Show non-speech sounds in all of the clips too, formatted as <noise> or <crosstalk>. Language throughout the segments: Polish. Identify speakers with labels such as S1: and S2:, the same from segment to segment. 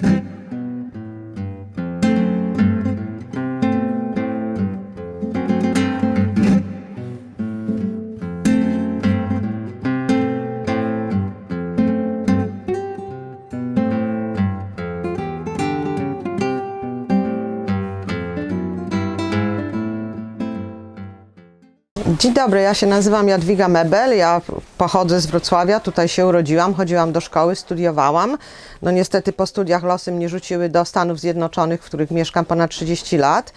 S1: Thank <laughs> you. Dzień dobry, ja się nazywam Jadwiga Mebel, ja pochodzę z Wrocławia, tutaj się urodziłam, chodziłam do szkoły, studiowałam. No niestety po studiach losy mnie rzuciły do Stanów Zjednoczonych, w których mieszkam ponad 30 lat,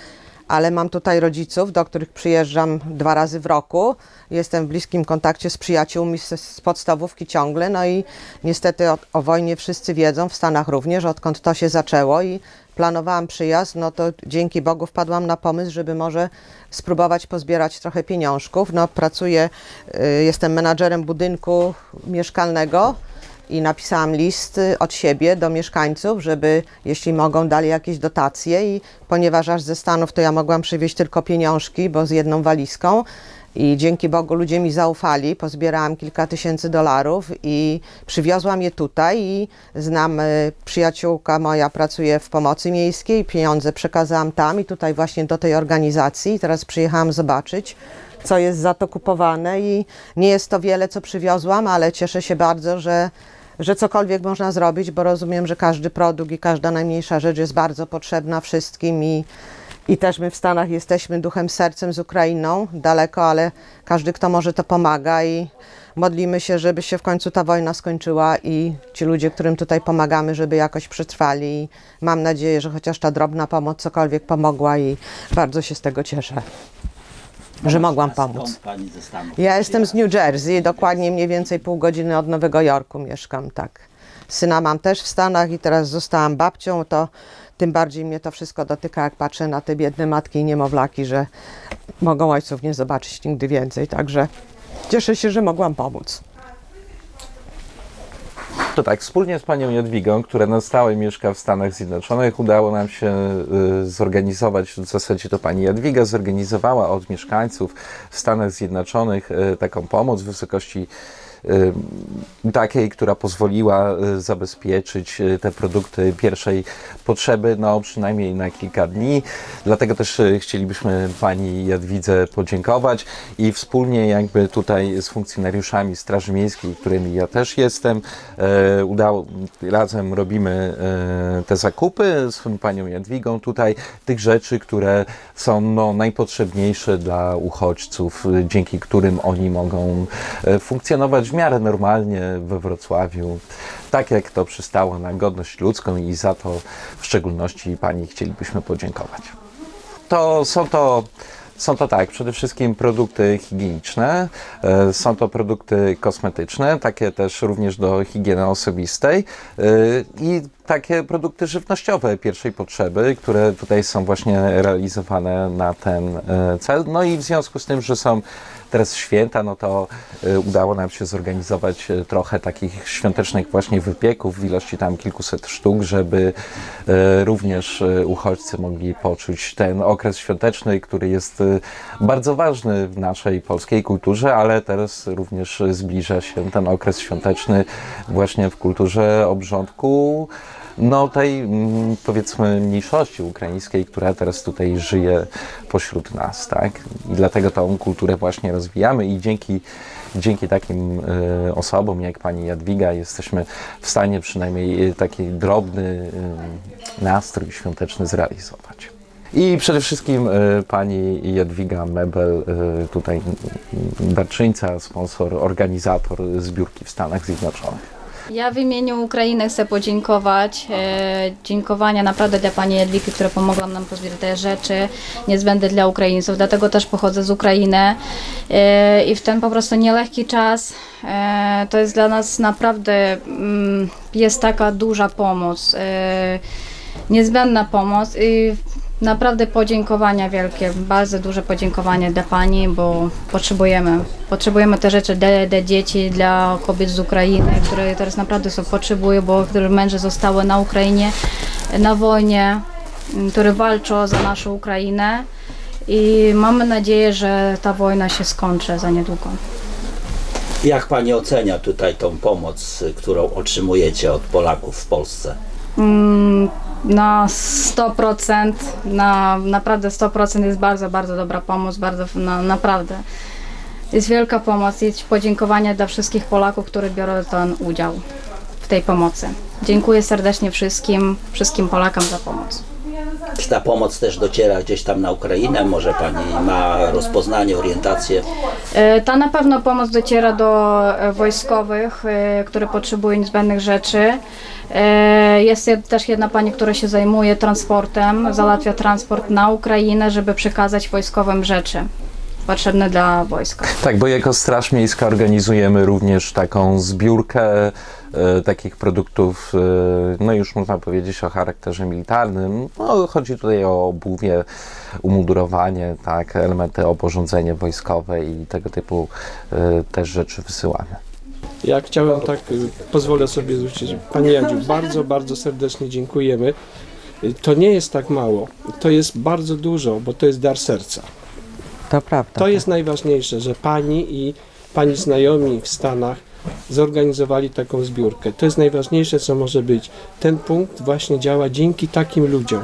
S1: ale mam tutaj rodziców, do których przyjeżdżam dwa razy w roku. Jestem w bliskim kontakcie z przyjaciółmi z, z podstawówki ciągle, no i niestety o, o wojnie wszyscy wiedzą, w Stanach również, odkąd to się zaczęło i planowałam przyjazd, no to dzięki Bogu wpadłam na pomysł, żeby może spróbować pozbierać trochę pieniążków. No pracuję, y, jestem menadżerem budynku mieszkalnego i napisałam list y, od siebie do mieszkańców, żeby jeśli mogą dali jakieś dotacje i ponieważ aż ze Stanów to ja mogłam przywieźć tylko pieniążki, bo z jedną walizką i dzięki Bogu ludzie mi zaufali, pozbierałam kilka tysięcy dolarów i przywiozłam je tutaj. I znam y, przyjaciółka moja pracuje w pomocy miejskiej, pieniądze przekazałam tam i tutaj właśnie do tej organizacji. Teraz przyjechałam zobaczyć, co jest za to kupowane. I nie jest to wiele, co przywiozłam, ale cieszę się bardzo, że, że cokolwiek można zrobić, bo rozumiem, że każdy produkt i każda najmniejsza rzecz jest bardzo potrzebna wszystkim i i też my w Stanach jesteśmy duchem, sercem z Ukrainą, daleko, ale każdy, kto może, to pomaga i modlimy się, żeby się w końcu ta wojna skończyła i ci ludzie, którym tutaj pomagamy, żeby jakoś przetrwali. I mam nadzieję, że chociaż ta drobna pomoc cokolwiek pomogła i bardzo się z tego cieszę, że mogłam pomóc. Ja jestem z New Jersey, dokładnie mniej więcej pół godziny od Nowego Jorku mieszkam, tak. Syna mam też w Stanach i teraz zostałam babcią, to tym bardziej mnie to wszystko dotyka, jak patrzę na te biedne matki i niemowlaki, że mogą ojców nie zobaczyć nigdy więcej, także cieszę się, że mogłam pomóc.
S2: To tak, wspólnie z panią Jadwigą, która na stałe mieszka w Stanach Zjednoczonych, udało nam się y, zorganizować, w zasadzie to pani Jadwiga zorganizowała od mieszkańców w Stanach Zjednoczonych y, taką pomoc w wysokości takiej, która pozwoliła y, zabezpieczyć y, te produkty pierwszej potrzeby, no przynajmniej na kilka dni. Dlatego też y, chcielibyśmy pani Jadwidze podziękować i wspólnie jakby tutaj z funkcjonariuszami Straży Miejskiej, którymi ja też jestem, udało, razem robimy te zakupy z panią Jadwigą tutaj tych rzeczy, które są no, najpotrzebniejsze dla uchodźców, y, dzięki którym oni mogą funkcjonować w miarę normalnie we Wrocławiu, tak jak to przystało na godność ludzką i za to w szczególności pani chcielibyśmy podziękować. To są to są to tak, przede wszystkim produkty higieniczne, e, są to produkty kosmetyczne, takie też również do higieny osobistej e, i takie produkty żywnościowe pierwszej potrzeby, które tutaj są właśnie realizowane na ten e, cel. No i w związku z tym, że są teraz święta, no to e, udało nam się zorganizować e, trochę takich świątecznych właśnie wypieków w ilości tam kilkuset sztuk, żeby również uchodźcy mogli poczuć ten okres świąteczny, który jest bardzo ważny w naszej polskiej kulturze, ale teraz również zbliża się ten okres świąteczny właśnie w kulturze obrządku no tej mm, powiedzmy mniejszości ukraińskiej, która teraz tutaj żyje pośród nas, tak? I dlatego tą kulturę właśnie rozwijamy i dzięki, dzięki takim e, osobom jak pani Jadwiga jesteśmy w stanie przynajmniej e, taki drobny e, nastrój świąteczny zrealizować. I przede wszystkim pani Jadwiga Mebel, tutaj darczyńca, sponsor, organizator zbiórki w Stanach Zjednoczonych.
S3: Ja w imieniu Ukrainy chcę podziękować. E, dziękowania naprawdę dla Pani Jadwigi, która pomogła nam pozbierać te rzeczy niezbędne dla Ukraińców. Dlatego też pochodzę z Ukrainy e, i w ten po prostu nielehki czas e, to jest dla nas naprawdę mm, jest taka duża pomoc. E, niezbędna pomoc i naprawdę podziękowania wielkie, bardzo duże podziękowania dla Pani, bo potrzebujemy, potrzebujemy te rzeczy dla, dla dzieci, dla kobiet z Ukrainy, które teraz naprawdę są potrzebują, bo które męże zostały na Ukrainie, na wojnie, m, które walczą za naszą Ukrainę i mamy nadzieję, że ta wojna się skończy za niedługo.
S4: Jak pani ocenia tutaj tą pomoc, którą otrzymujecie od Polaków w Polsce?
S3: Mm, Na 100%, na naprawdę 100% jest bardzo, bardzo dobra pomoc, bardzo, na, naprawdę. Jest wielka pomoc i podziękowania dla wszystkich Polaków, którzy biorą ten udział w tej pomocy. Dziękuję serdecznie wszystkim, wszystkim Polakom za pomoc.
S4: Ta pomoc też dociera gdzieś tam na Ukrainę? Może Pani ma rozpoznanie, orientację?
S3: E, Ta na pewno pomoc dociera do e, wojskowych, e, które potrzebują niezbędnych rzeczy. Jest też jedna pani, która się zajmuje transportem, załatwia transport na Ukrainę, żeby przekazać wojskowym rzeczy potrzebne dla wojska. <laughs>
S2: Tak, bo jako Straż Miejska organizujemy również taką zbiórkę e, takich produktów, e, no już można powiedzieć o charakterze militarnym. No, chodzi tutaj o obuwie, umundurowanie, tak, elementy oporządzenie wojskowe i tego typu e, też rzeczy wysyłamy.
S5: Ja chciałem tak, y, pozwolę sobie zwrócić. Panie Jadziu, bardzo, bardzo serdecznie dziękujemy. Y, To nie jest tak mało, to jest bardzo dużo, bo to jest dar serca.
S1: To prawda.
S5: To jest najważniejsze, że Pani i Pani znajomi w Stanach zorganizowali taką zbiórkę. To jest najważniejsze, co może być. Ten punkt właśnie działa dzięki takim ludziom.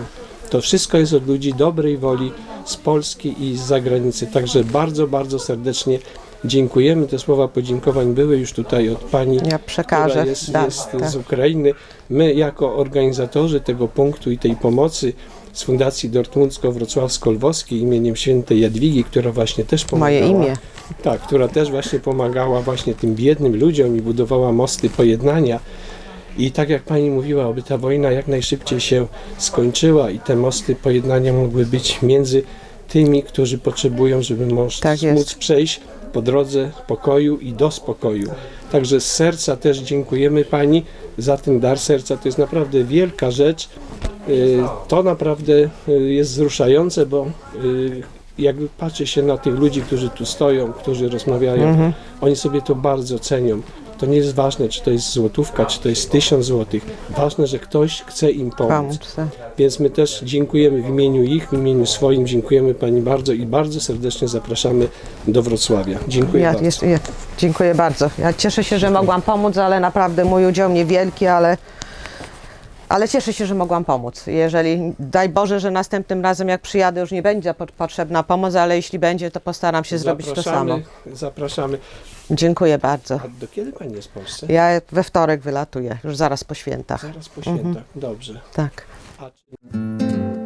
S5: To wszystko jest od ludzi dobrej woli z Polski i z zagranicy. Także bardzo, bardzo serdecznie dziękujemy. Te słowa podziękowań były już tutaj od Pani
S1: Ja przekażę.
S5: która jest,
S1: da,
S5: jest
S1: tak.
S5: z Ukrainy. My jako organizatorzy tego punktu i tej pomocy z Fundacji Dortmundsko-Wrocławsko-Lwowskiej imieniem świętej Jadwigi, która właśnie też pomagała.
S1: Moje imię.
S5: Tak, która też właśnie pomagała właśnie tym biednym ludziom i budowała mosty pojednania. I tak jak pani mówiła, aby ta wojna jak najszybciej się skończyła i te mosty pojednania mogły być między tymi, którzy potrzebują, żeby móc,
S1: Tak
S5: móc przejść po drodze pokoju i do spokoju. Także z serca też dziękujemy pani za ten dar serca. To jest naprawdę wielka rzecz. Y, To naprawdę y, jest wzruszające, bo y, jak patrzy się na tych ludzi, którzy tu stoją, którzy rozmawiają,
S1: Mhm.
S5: oni sobie to bardzo cenią. To nie jest ważne, czy to jest złotówka, czy to jest tysiąc złotych. Ważne, że ktoś chce im pomóc.
S1: Tak.
S5: Więc my też dziękujemy w imieniu ich, w imieniu swoim. Dziękujemy Pani bardzo i bardzo serdecznie zapraszamy do Wrocławia. Dziękuję
S1: Ja,
S5: bardzo.
S1: ja, dziękuję bardzo. Ja cieszę się, że mogłam pomóc, ale naprawdę mój udział niewielki, ale, ale cieszę się, że mogłam pomóc. Jeżeli, daj Boże, że następnym razem jak przyjadę już nie będzie pot- potrzebna pomoc, ale jeśli będzie, to postaram się zrobić to samo.
S5: Zapraszamy.
S1: Dziękuję bardzo.
S5: A do kiedy Pani jest w Polsce?
S1: Ja we wtorek wylatuję, już zaraz po świętach.
S5: Zaraz po świętach. Dobrze.
S1: Tak.
S5: A, czy-